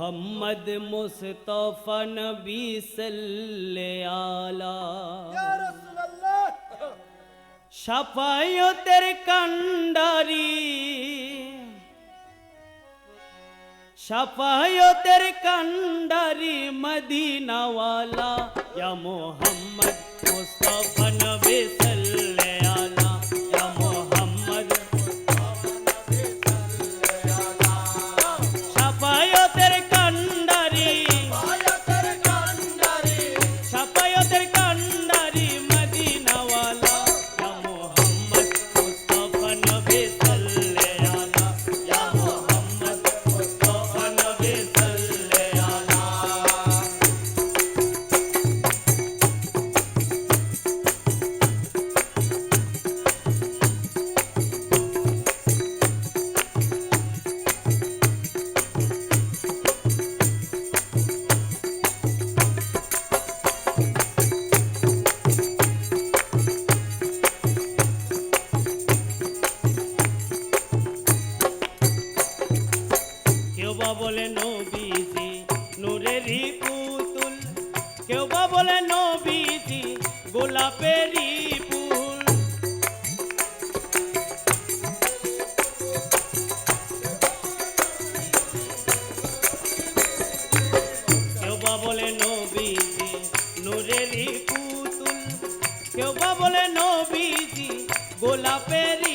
মোহাম্মদ মুস্তফা নবী সাল্লালা সাফায়তের কান্ডারি। সাফায়তের কান্ডারি মদিনাওয়ালা। ইয়া মোহাম্মদ মুস্তফা নবী বলে নবীজি, নূরেরই পুতুল। কেউ বা বলে নবীজি, গোলাপেরই ফুল। কেউ বা বলে নবীজি, নূরেরই পুতুল। কেউ বা বলে নবীজি, গোলাপেরই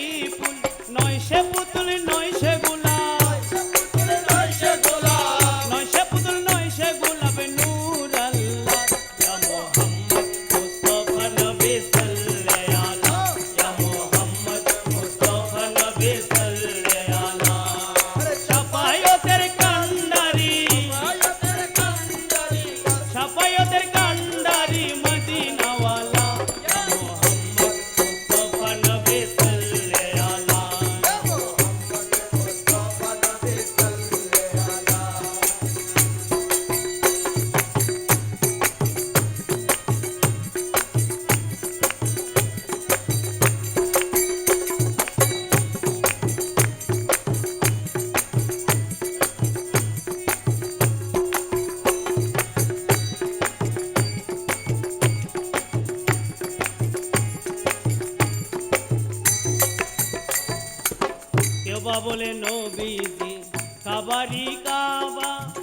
বা বলে নবীজি, কাবারি কাবা।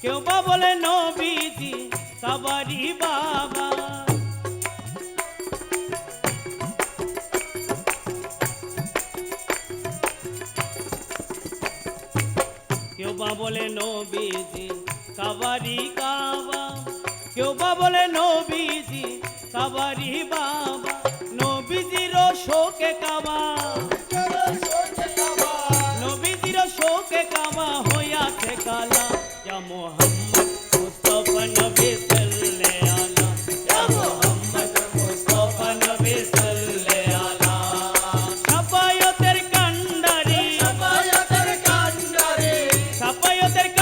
কেউ বা বলে নবীজি, কাবারি বাবা। বা বলে নবীজি, কাবারি কাবা। কেউ বা বলে নবীজি, কাবারি বাবা। নবীজির শোকে কাবা। আমাদের